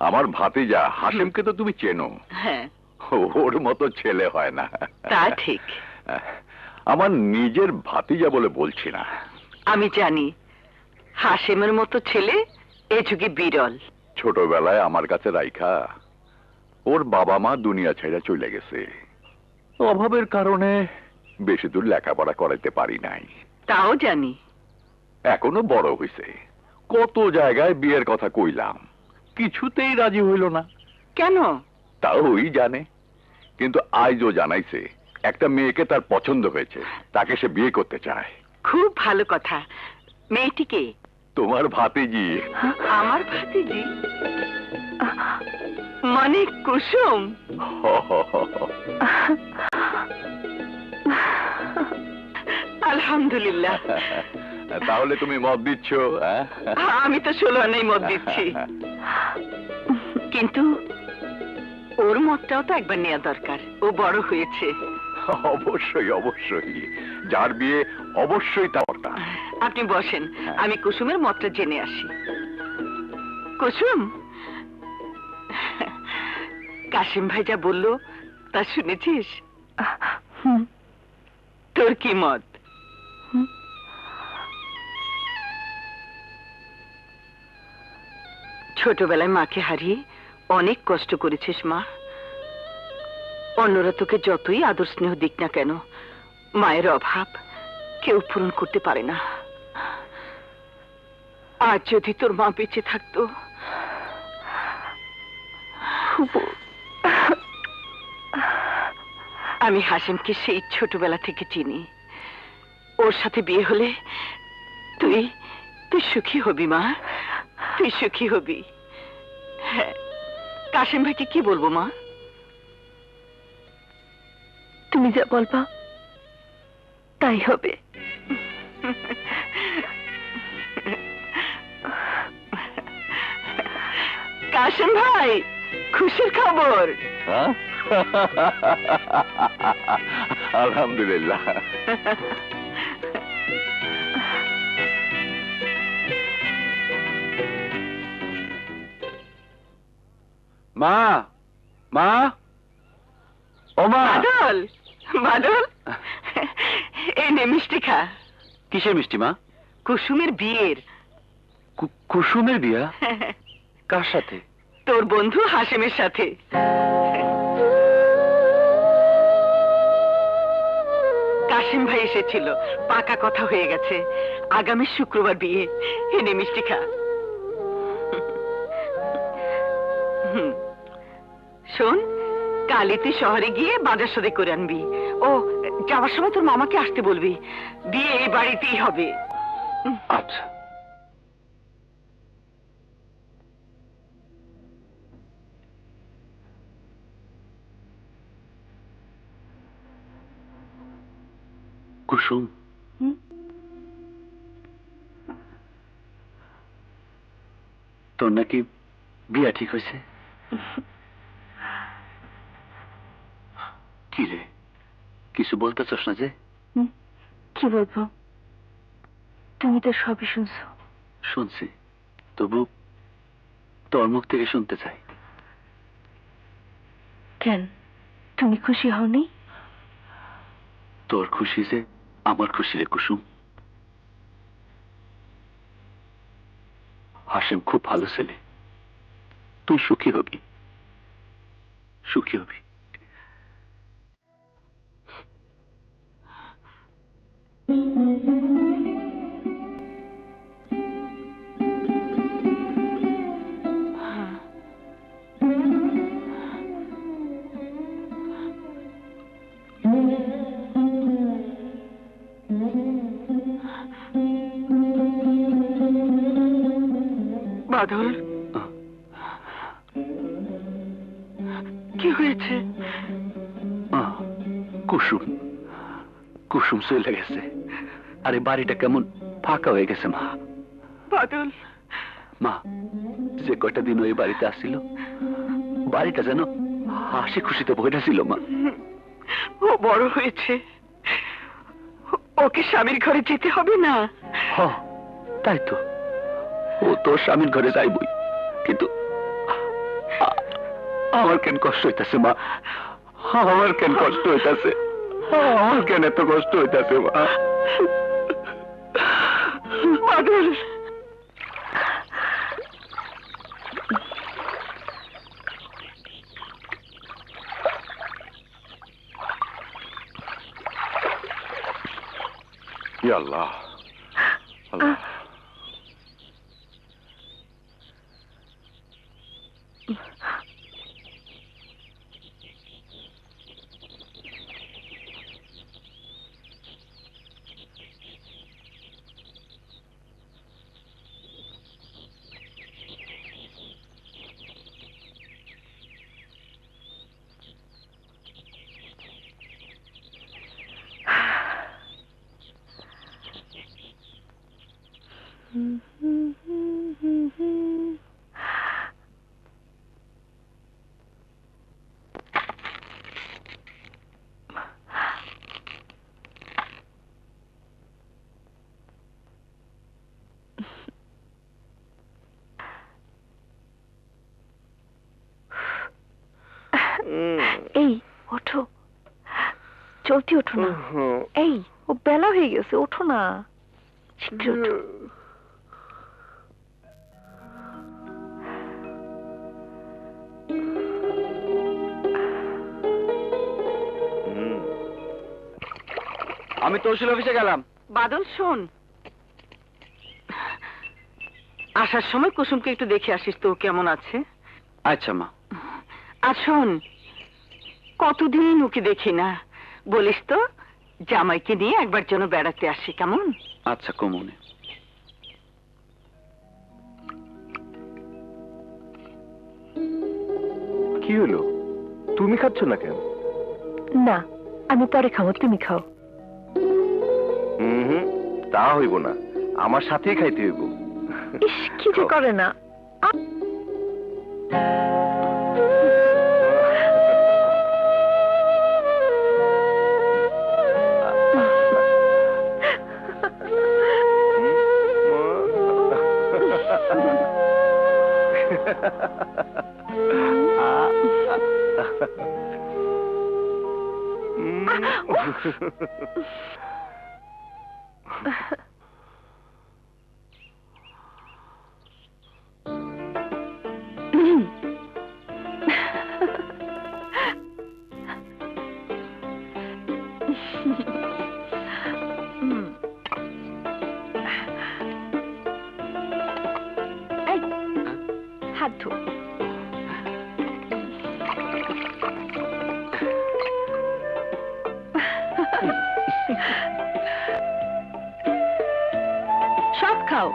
আমার ভাতিজা হাসিমকে তো তুমি চেনো। হ্যাঁ। ওর মতো ছেলে হয় না। তা ঠিক। আমার নিজের ভাতিজা বলে বলছি না। আমি জানি হাসিমের মতো ছেলে এ যুগে বিরল। ছোটবেলায় আমার কাছে রাইখা ওর বাবা মা দুনিয়া ছেড়ে চলে গেছে। অভাবের কারণে বেশি দূর লেখাপড়া করাইতে পারি নাই। তাও জানি। এখনও বড় হইছে। কত জায়গায় বিয়ের কথা কইলাম। কিছুতেই রাজি হইল না। কেন? তাও ওই জানে। কিন্তু আজও জানাইছে একটা মেয়েকে তার পছন্দ হয়েছে তাকে সে বিয়ে করতে চায়। খুব ভালো কথা। মেয়েটিকে তোমার ভাতিজি। আমার ভাতিজি? মানে কুসুম? আলহামদুলিল্লাহ। তাহলে তুমি মত দিচ্ছ হ্যাঁ? আমি তো ষোলো আনাই মত দিচ্ছি। কিন্তু ওর মতটাও তো একবার নেওয়া দরকার। ও বড় হয়েছে। অবশ্যই অবশ্যই। যার বিয়ে অবশ্যই তারটা আপনি বসেন আমি কুসুমের মতটা জেনে আসি। কুসুম? কাশিম ভাই যা বলল তা শুনেছিস? তোর কি মত? ছোটবেলায় মাকে হারিয়ে অনেক কষ্ট করেছিস মা। অন্যরা তোকে যতই আদর স্নেহ দিক না কেন মায়ের অভাব কেউ পূরণ করতে পারে না। আজ যদি তোর মা বেঁচে থাকতো আমি হাসিমকে সেই ছোটবেলা থেকে চিনি। ওর সাথে বিয়ে হলে তুই তুই সুখী হবি মা। তুই সুখী হবি। হ্যাঁ। কাশিম ভাইকে কি বলব, মা? তুমি যা বলবা, তাই হবে। কাশিম ভাই, খুশির খবর? আলহামদুলিল্লাহ। মা মা। ও মা। বাদল বাদল। এই নে মিষ্টি খা। কিসের মিষ্টি মা? কুসুমের বিয়ের। কুসুমের বিয়া? কার সাথে? তোর বন্ধু হাসিমের সাথে। কাশিম ভাই এসেছিল। পাকা কথা হয়ে গেছে। আগামী শুক্রবার বিয়ে। এনে মিষ্টি খা। শোন কালি তুই শহরে গিয়ে বাজার সদে করে আনবি। ও যাওয়ার সময় তোর মামাকে আসতে বলবি। বিয়ে এই বাড়িতেই হবে। আচ্ছা। কুসুম? তোর নাকি বিয়া ঠিক হয়েছে? কি রে? কিছু বলতেছস না যে? কি বলব? তুমি তো সবই শুনছো। শুনছি তবু তোর মুখ থেকে শুনতে চাই। কেন? তুমি খুশি হওনি? তোর খুশি যে আমার খুশি রে কুসুম। হাসিম খুব ভালো ছেলে। তুই সুখী হবি। সুখী হবি। বাদল কি হয়েছে? কুসুম। কুসুম চলে গেছে। আরে বাড়িটা কেমন ফাঁকা হয়ে গেছে মা। বাদল মা যে কয়টা দিন ওই বাড়িতে আসছিল বাড়িটা যেন হাসি খুশিতে বইটা ছিল মা। ও বড় হয়েছে। ওকে স্বামীর ঘরে যেতে হবে না। হ তাই তো। ও তোর স্বামীর ঘরে যাইবই। কিন্তু আমার কেন কষ্ট হইতাছে মা? আমার কেন কষ্ট হইতাছে? আমার কেন এত কষ্ট হইতাছে মা? বাদল আল্লাহ। আল্লাহ। এই চলতি ওঠো না। এই ও বেলা হয়ে গেছে ওঠো না। শীঘ্র ওঠো। আমি তহসিল অফিসে গেলাম। বাদল শোন। আসার সময় কুসুমকে একটু দেখে আসিস তো কেমন আছে? আচ্ছা মা। আর শোন কতদিন ওকে দেখি না? বলিস তো জামাইকে নিয়ে একবার যেন বেড়াতে আসি কেমন? আচ্ছা কমনে। কি হলো? তুমি খাচ্ছ না কেন? না আমি পরে খাব তুমি খাও। হুম তা হইব না আমার সাথেই খাইতে হইব। ইস কি যে করে না। হুম। এই, ধো সব খাও।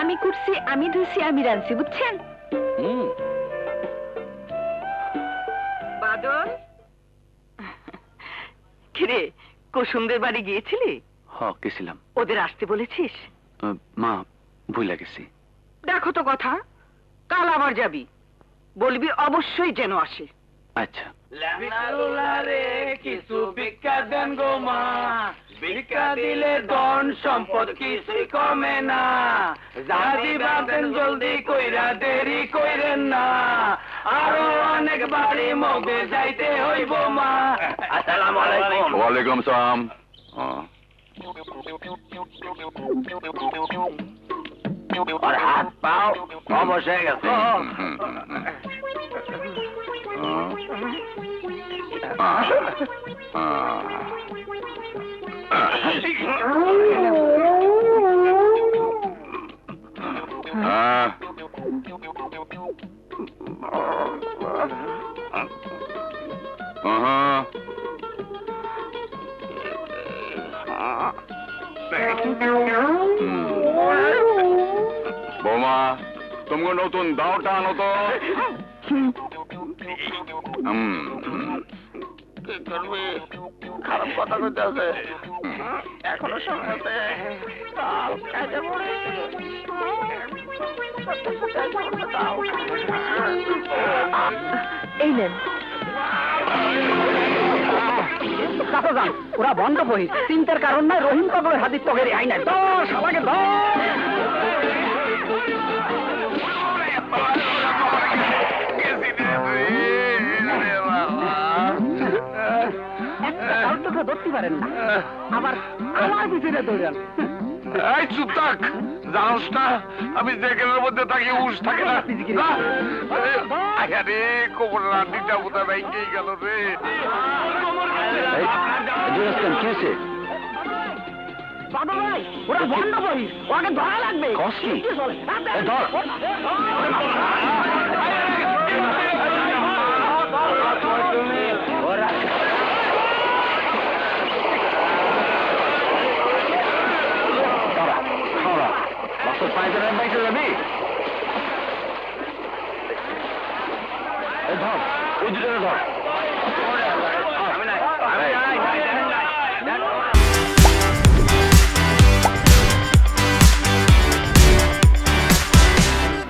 আমি করছি আমি ধুছি আমি রাঁধছি বুঝছেন? বাদল? কিরে কুসুমদের বাড়ি গিয়েছিলি? হ গেছিলাম। ওদের আসতে বলেছিস? মা ভুলে গেছি। দেখো তো কথা। কাল আবার যাবি। বলবি অবশ্যই যেন আসে। আচ্ছা। কিছু ভিক্ষা দেন গো মা। ভিক্ষা দিলে ধন সম্পদ কিছুই কমে না। জাদি বাঁধেন জলদি কইরা দেরি কইরেন না। আরও অনেক বাড়ি মগে যাইতে হইব মা। আসসালামু আলাইকুম। ওয়ালাইকুম সালাম। হ্যাঁ। আর হাত পাও অবশ তোমাকে নতুন দাওটা আনো তো। খারাপ কথা কইতে আছে। এখনও পড়ে। এই নেন। ওরা বন্ধ বহি চিন্তার কারণ নয় রহিম পাগলের হাতির পকের আই নাই দশ আমাকে দশ। মুখে ধরতে পারেন না আবার আমার পিছনে দৌড়ান এই চুপ থাক জানোস না আমি জেকেলের মধ্যে থাকি উস থাকে না আরে কোমর রান্নিটা বোধহয় ভেঙেই গেল রে বাবা ভাই ওরা বন্ধ করি ওকে ধরা লাগবে কস ধর।